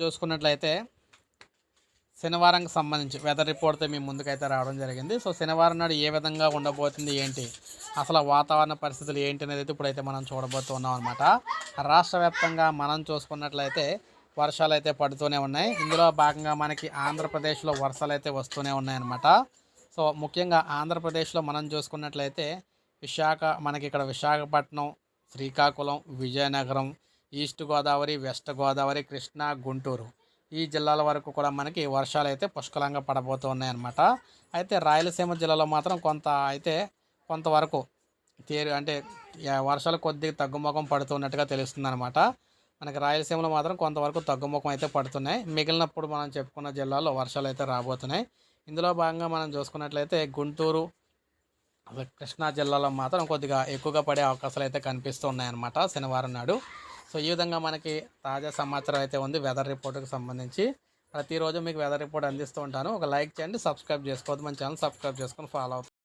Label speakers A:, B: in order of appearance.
A: చూసుకున్నట్లయితే శనివారంకి సంబంధించి వెదర్ రిపోర్ట్తో మీ ముందుకైతే రావడం జరిగింది. సో శనివారం నాడు ఏ విధంగా ఉండబోతుంది ఏంటి? అసలు వాతావరణ పరిస్థితులు ఏంటి అనేది అయితే ఇప్పుడైతే మనం చూడబోతున్నాం అనమాట రాష్ట్ర వ్యాప్తంగా మనం చూసుకున్నట్లయితే వర్షాలు అయితే పడుతూనే ఉన్నాయి. ఇందులో భాగంగా మనకి ఆంధ్రప్రదేశ్లో వర్షాలు అయితే వస్తూనే ఉన్నాయన్నమాట సో ముఖ్యంగా ఆంధ్రప్రదేశ్లో మనం చూసుకున్నట్లయితే విశాఖ మనకి ఇక్కడ విశాఖపట్నం శ్రీకాకుళం విజయనగరం ఈస్ట్ గోదావరి వెస్ట్ గోదావరి కృష్ణా గుంటూరు ఈ జిల్లాల వరకు కూడా మనకి వర్షాలు అయితే పుష్కలంగా పడబోతున్నాయి అన్నమాట అయితే రాయలసీమ జిల్లాలో మాత్రం కొంత అయితే కొంతవరకు తేరు అంటే వర్షాలు కొద్దిగా తగ్గుముఖం పడుతున్నట్టుగా తెలుస్తుంది అనమాట మనకి రాయలసీమలో మాత్రం కొంతవరకు తగ్గుముఖం అయితే పడుతున్నాయి. మిగిలినప్పుడు మనం చెప్పుకున్న జిల్లాలో వర్షాలు అయితే రాబోతున్నాయి. ఇందులో భాగంగా మనం చూసుకున్నట్లయితే గుంటూరు కృష్ణా జిల్లాలో మాత్రం కొద్దిగా ఎక్కువగా పడే అవకాశాలు అయితే కనిపిస్తూ ఉన్నాయన్నమాట శనివారం నాడు. సో ఈ విధంగా మనకి తాజా సమాచారం అయితే ఉంది వెదర్ రిపోర్ట్కి సంబంధించి. ప్రతిరోజు మీకు వెదర్ రిపోర్ట్ అందిస్తూ ఉంటాను. ఒక లైక్ చేయండి సబ్స్క్రైబ్ చేసుకోవద్దు. మన ఛానల్ సబ్స్క్రైబ్ చేసుకొని ఫాలో అవుతుంది